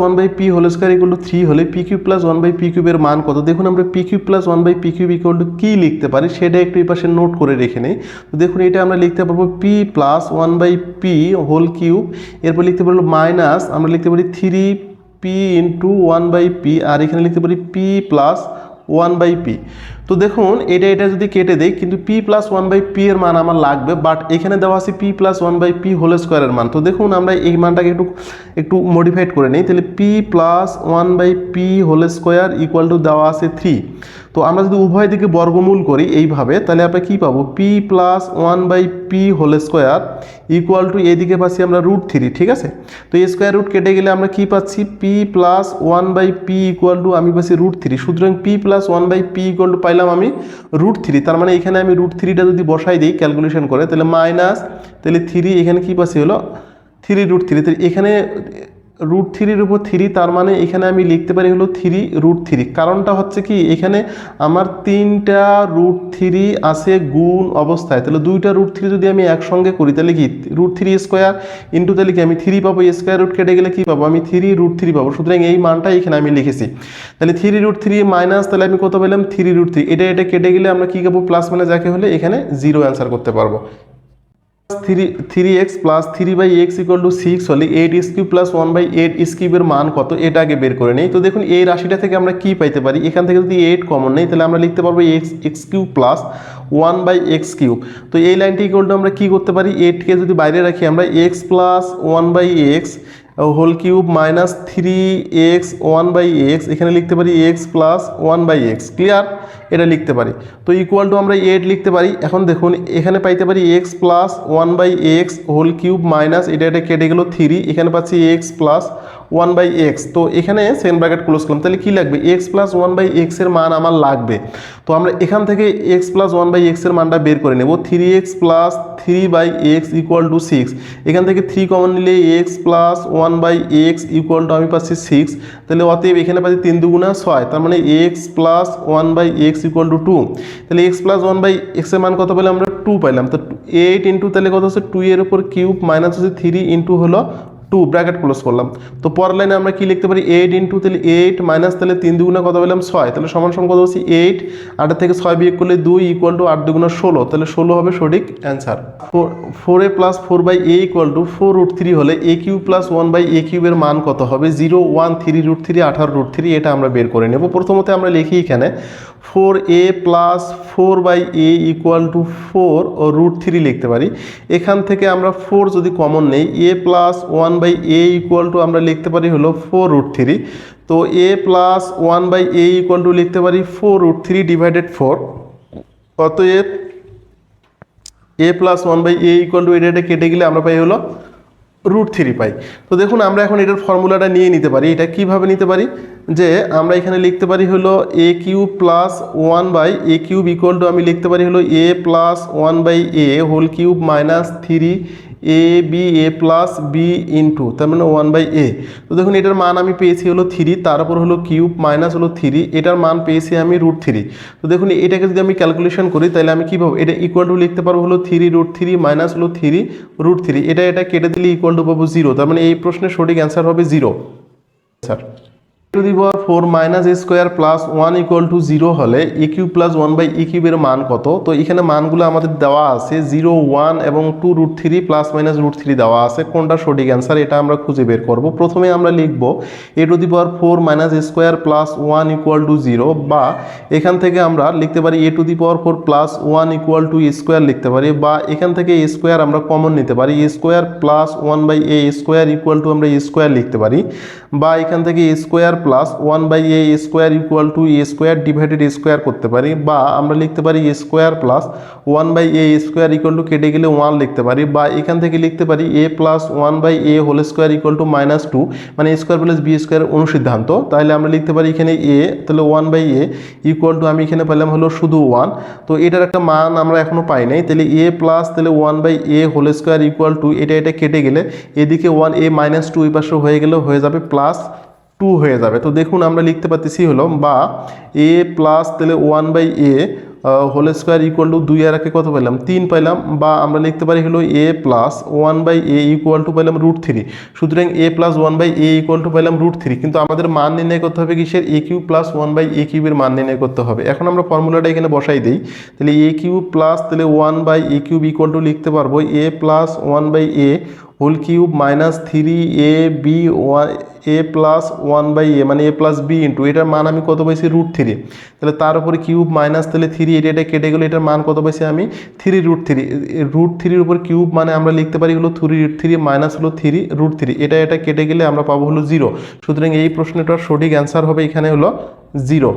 One by P whole square equal to three হলে P cube plus one by P কিউবের মান কত? দেখুন আমরা P cube plus one by P cube equal to কী লিখতে পারি? সেটা একটু এই পাশে নোট করে রেখে নেই। তো দেখুন এটা আমরা লিখতে পারব P plus one by P whole cube এরপর লিখতে পারব মাইনাস আমরা লিখতে পারি three P into one by P আর এখানে লিখতে পারি P plus one by P তো দেখুন, এটা এটা যদি কেটে দেই, কিন্তু P plus one by P এর মান আমার লাগবে বাট এখানে দেওয়া আছে P plus one by P whole স্কোয়ারের মান। তো দেখুন, আমরা এই মানটাকে একটু একটু মডিফাইড করে নিই। তাহলে P plus one by P whole square equal to দেওয়া আছে থ্রি তো আমরা যদি উভয় দিকে বর্গমূল করি এইভাবে, তাহলে আমরা কী পাবো? P plus one by P whole square equal to এদিকে পাচ্ছি আমরা রুট থ্রি ঠিক আছে? তো এই স্কোয়ার রুট কেটে গেলে আমরা কী পাচ্ছি? P plus one by P equal to আমি পাচ্ছি রুট থ্রি সুতরাং P plus one by P equal to পাইলাম আমি রুট থ্রি তার মানে এখানে আমি রুট থ্রিটা যদি বসাই দিই ক্যালকুলেশন করে, তাহলে মাইনাস তাহলে থ্রি এখানে কী পাশে হলো? থ্রি রুট থ্রি তাহলে এখানে রুট থ্রির উপর থ্রি তার মানে এখানে আমি লিখতে পারি হলো থ্রি রুট থ্রি কারণটা হচ্ছে কি, এখানে আমার তিনটা রুট থ্রি আছে গুণ অবস্থায়। তাহলে দুইটা রুট থ্রি যদি আমি একসঙ্গে করি, তাহলে কি? রুট থ্রি স্কোয়ার ইন্টু তাহলে কি? আমি থ্রি পাবো স্কোয়ার রুট কেটে গেলে কি পাবো? আমি থ্রি রুট থ্রি পাবো। সুতরাং এই মানটা এখানে আমি লিখেছি। তাহলে থ্রি রুট থ্রি মাইনাস তাহলে আমি কত পেলাম? থ্রি রুট থ্রি এটা এটা কেটে গেলে আমরা কী পাবো? প্লাস মানে যাকে হলে এখানে জিরো অ্যান্সার করতে পারব। Three three x plus three by x equal to six হলে eight x cube plus one by eight স্কিউবের মান কত? এটা আগে বের করে নেই। তো দেখুন, এই রাশিটা থেকে আমরা কি পাইতে পারি? এখান থেকে যদি এইট কমন নেই, তাহলে আমরা লিখতে পারব X X cube plus one by X cube তো এই লাইনটি ইকুয়াল টু আমরা কী করতে পারি? এইটকে যদি বাইরে রাখি, আমরা X plus one by X whole cube minus three X one by X, এখানে লিখতে পারি X plus one by X, clear? এটা লিখতে পারি। তো ইকুয়াল টু আমরা এইট লিখতে পারি। এখন দেখুন, এখানে পাইতে পারি X plus one by X whole cube minus, এটা এটা কেটে গেল থ্রি এখানে পাচ্ছি X plus one by X. তো এখানে সেন ব্র্যাকেট ক্লোজ করলাম। তাহলে কী লাগবে? এক্স প্লাস ওয়ান বাই এক্সের মান আমার লাগবে। তো আমরা এখান থেকে এক্স প্লাস ওয়ান বাই এক্সের মানটা বের করে নেব। Three X plus three by X equal to six এখান থেকে থ্রি কমন নিলে X plus one by X equal to আমি পাচ্ছি সিক্স তাহলে অতএব এখানে পাচ্ছি তিন দুগুণা ছয়। তার মানে X plus one by X equal to two তাহলে এক্স প্লাস ওয়ান বাই এক্সের মান কত পেলাম আমরা? টু পাইলাম তো এইট ইন্টু তাহলে কত হচ্ছে? টু এর উপর কিউব মাইনাস হচ্ছে থ্রি ইন্টু হলো টু ব্র্যাকেট ক্লোজ করলাম। তো পরের লাইনে আমরা কি লিখতে পারি? এইট ইন্টু তাহলে এইট মাইনাস তাহলে তিন দুগুণা কত পেলাম? ছয়। তাহলে সমান সমান কত হচ্ছে এইট আটের থেকে ছয় বিয়োগ করলে দুই ইকুয়াল টু আট দুগুণা ষোলো। তাহলে ষোলো হবে সঠিক answer four four A plus four by A equal to four root three হলে A cube plus one by A কিউবের মান কত হবে? Zero one three root three আঠারো রুট থ্রি এটা আমরা বের করে নেব। প্রথমত আমরা লিখি এখানে four A plus four by A equal to four O root three লিখতে পারি। এখান থেকে আমরা ফোর যদি কমন নেই A plus one by A equal to আমরা লিখতে পারি হলো ফোর রুট থ্রি তো A plus one by A equal to লিখতে পারি four root three divided four অতএব A plus one by A equal to এটা কেটে গেলে আমরা পাই হলো রুট থ্রি পাই। তো দেখুন, আমরা এখন এটার ফর্মুলাটা নিয়ে নিতে পারি। এটা কীভাবে নিতে পারি? যে আমরা এখানে লিখতে পারি হলো A cube plus one by A cube equal to আমি লিখতে পারি হলো A plus one by A whole cube minus three A B A plus B into তার মানে ওয়ান বাই এ তো দেখুন, এটার মান আমি পেয়েছি হলো থ্রি, তার উপর হলো কিউব মাইনাস হলো থ্রি, এটার মান পেয়েছি আমি রুট থ্রি তো দেখুন, এটাকে যদি আমি ক্যালকুলেশন করি, তাহলে আমি কী কীভাবে এটা ইকুয়াল টু লিখতে পারব হলো থ্রি রুট থ্রি মাইনাস হলো থ্রি রুট থ্রি এটা এটা কেটে দিলে ইকুয়াল টু পাবো জিরো তার মানে এই প্রশ্নের সঠিক অ্যান্সার হবে zero sir to the power four minus A square plus one equal to zero হলে cube plus one by E মান কত? তো এখানে মানগুলো আমাদের দেওয়া আছে জিরো ওয়ান এবং two root three plus minus root three দেওয়া আছে। কোনটা সঠিক অ্যান্সার এটা আমরা খুঁজে বের করব। প্রথমে আমরা লিখব A to the power four minus square plus one equal to zero বা এখান থেকে আমরা লিখতে পারি A to the power four plus one equal to square লিখতে পারি বা এখান থেকে এ স্কোয়ার আমরা কমন নিতে পারি। A square plus one by A square equal to আমরা স্কোয়ার লিখতে পারি বা এখান থেকে square plus one by A square equal to A square divided square করতে পারি, বা আমরা লিখতে পারি A square plus one by A square equal to কেটে গেলে ওয়ান লিখতে পারি, বা এখান থেকে লিখতে পারি A plus one by A whole square equal to minus two মানে স্কোয়ার প্লাস বি স্কোয়ার অনুসিদ্ধান্ত। তাহলে আমরা লিখতে পারি এখানে এ তাহলে one by A equal to আমি এখানে পেলাম হলো শুধু ওয়ান তো এটার একটা মান আমরা এখনও পাই নাই, তাহলে এ প্লাস তাহলে one by A whole square equal to এটা এটা কেটে গেলে এদিকে ওয়ান এ মাইনাস টু এই পাশে হয়ে গেলে হয়ে যাবে প্লাস টু হয়ে যাবে। তো দেখুন, আমরা লিখতে পারতেছি হলো বা এ প্লাস তাহলে one by A whole square equal to দুই আর একে কত পেলাম তিন পেলাম বা আমরা লিখতে পারি হলো A plus one by A equal to পেলাম রুট থ্রি সুতরাং A plus one by A equal to পেলাম রুট থ্রি কিন্তু আমাদের মান নির্ণয় করতে হবে কিসের? A cube plus one by A কিউবের মান নির্ণয় করতে হবে। এখন আমরা ফর্মুলাটা এখানে বসাই দিই। তাহলে এ কিউ প্লাস তাহলে one by A cube equal to লিখতে পারব। A plus one by A whole cube minus three A B one, A plus one by A মানে এ প্লাস বি ইন্টু, এটার মান আমি কত পাইছি? Root three. তাহলে তার উপরে কিউব মাইনাস, তাহলে থ্রি, এটা এটা কেটে গেলে এটার মান কত পাইছি আমি? Three root three. রুট থ্রির উপর কিউব মানে আমরা লিখতে পারি হলো থ্রি রুট থ্রি মাইনাস হলো থ্রি রুট থ্রি। এটা এটা কেটে গেলে আমরা পাবো হলো জিরো। সুতরাং এই প্রশ্নটার সঠিক অ্যান্সার হবে এখানে হলো zero.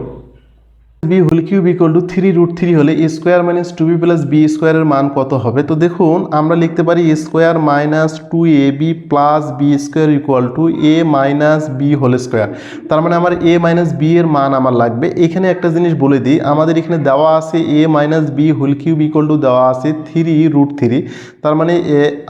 B whole cube equal to three root three হলে A square minus two B plus B স্কোয়ারের মান কত হবে? তো দেখুন, আমরা লিখতে পারি A square minus two A B plus B square equal to A minus B whole square তার মানে আমার এ মাইনাস বি এর মান আমার লাগবে। এখানে একটা জিনিস বলে দিই, আমাদের এখানে দেওয়া আছে A minus B whole cube equal to দেওয়া আছে থ্রি রুট থ্রি তার মানে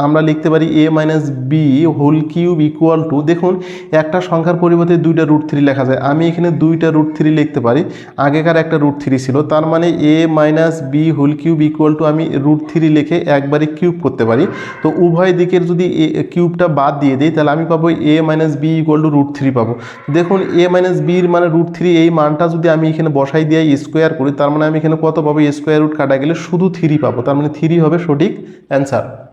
আমরা লিখতে পারি A minus B whole cube equal to দেখুন, একটা সংখ্যার পরিবর্তে দুইটা রুট থ্রি লেখা যায়। আমি এখানে দুইটা রুট থ্রি লিখতে পারি। আগেকার একটা রুট থ্রি ছিল, তার মানে A minus B whole cube equal to আমি রুট থ্রি লিখে একবারে কিউব করতে পারি। তো উভয় দিকের যদি এ কিউবটা বাদ দিয়ে দিই, তাহলে আমি পাবো A minus B equal to root three পাবো। দেখুন এ মাইনাস বির মানে রুট থ্রি এই মানটা যদি আমি এখানে বসাই দিয়ে স্কোয়ার করি, তার মানে আমি এখানে কত পাবো? স্কোয়ার রুট কাটা গেলে শুধু থ্রি পাবো, তার মানে থ্রি হবে সঠিক অ্যান্সার